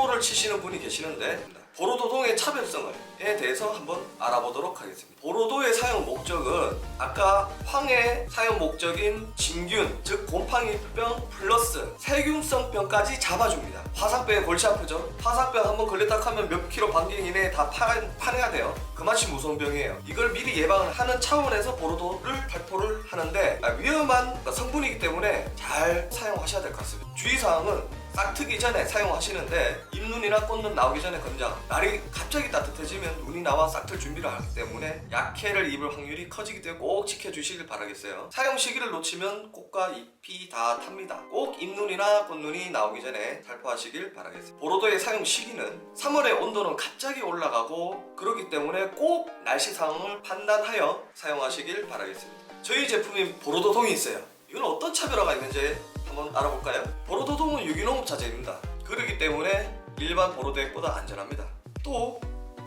흡수를 치시는 분이 계시는데 보로도동의 차별성에 대해서 한번 알아보도록 하겠습니다. 보로도의 사용 목적은 아까 황의 사용 목적인 진균, 즉 곰팡이병 플러스 세균성병까지 잡아줍니다. 화상병에 골치 아프죠? 화상병 한번 걸렸다 하면 몇 킬로 반경 이내에 다 파, 파내야 돼요. 그만치 무서운 병이에요. 이걸 미리 예방을 하는 차원에서 보로도를 발포를 하는데 아, 위험한 성분이기 때문에 잘 사용하셔야 될 것 같습니다. 주의사항은 싹트기 전에 사용하시는데 잎눈이나 꽃눈 나오기 전에 권장 날이 갑자기 따뜻해지면 눈이 나와 싹틀 준비를 하기 때문에 약해를 입을 확률이 커지기 때문에 꼭 지켜주시길 바라겠어요. 사용 시기를 놓치면 꽃과 잎이 다 탑니다. 꼭 잎눈이나 꽃눈이 나오기 전에 살포하시길 바라겠습니다. 보로도의 사용 시기는 3월에 온도는 갑자기 올라가고 그렇기 때문에 꼭 날씨 상황을 판단하여 사용하시길 바라겠습니다. 저희 제품인 보로도 동이 있어요 이건 어떤 차별화가 있는지 한번 알아볼까요? 보로도동은 유기농 자재입니다. 그렇기 때문에 일반 보로도액보다 안전합니다. 또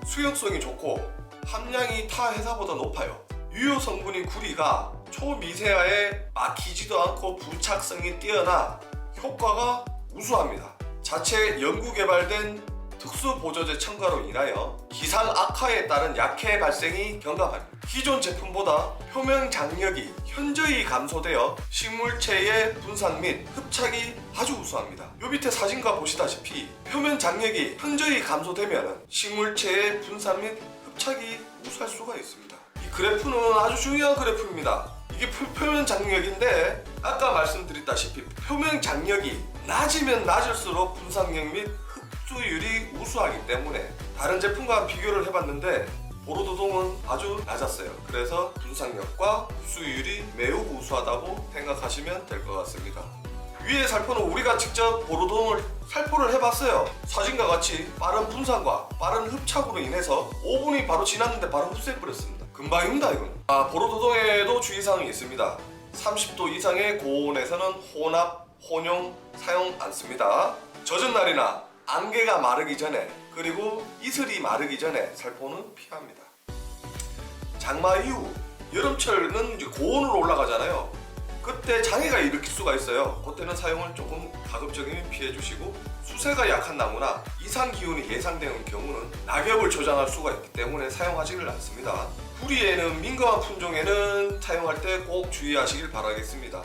수용성이 좋고 함량이 타 회사보다 높아요. 유효 성분인 구리가 초미세하에 막히지도 않고 부착성이 뛰어나 효과가 우수합니다. 자체 연구 개발된 특수 보조제 첨가로 인하여 기상 악화에 따른 약해 발생이 경감합니다. 기존 제품보다 표면 장력이 현저히 감소되어 식물체의 분산 및 흡착이 아주 우수합니다. 요 밑에 사진과 보시다시피 표면 장력이 현저히 감소되면 식물체의 분산 및 흡착이 우수할 수가 있습니다. 이 그래프는 아주 중요한 그래프입니다. 이게 표, 표면 장력인데 아까 말씀드렸다시피 표면 장력이 낮으면 낮을수록 분산력 및 흡수율이 우수하기 때문에 다른 제품과 비교를 해봤는데 보로도동은 아주 낮았어요. 그래서 분산력과 흡수율이 매우 우수하다고 생각하시면 될 것 같습니다. 위의 살포는 우리가 직접 보로동을 살포를 해봤어요. 사진과 같이 빠른 분산과 빠른 흡착으로 인해서 5분이 바로 지났는데 바로 흡수해버렸습니다. 금방입니다 이건. 아 보로도동에도 주의사항이 있습니다. 30도 이상의 고온에서는 혼합, 혼용 사용 안 씁니다. 젖은 날이나 안개가 마르기 전에 그리고 이슬이 마르기 전에 살포는 피합니다. 장마 이후 여름철은 이제 고온으로 올라가잖아요. 그때 장애가 일으킬 수가 있어요. 그때는 사용을 조금 가급적이면 피해 주시고 수세가 약한 나무나 이상 기온이 예상되는 경우는 낙엽을 조장할 수가 있기 때문에 사용하지를 않습니다. 구리에는 민감한 품종에는 사용할 때 꼭 주의하시길 바라겠습니다.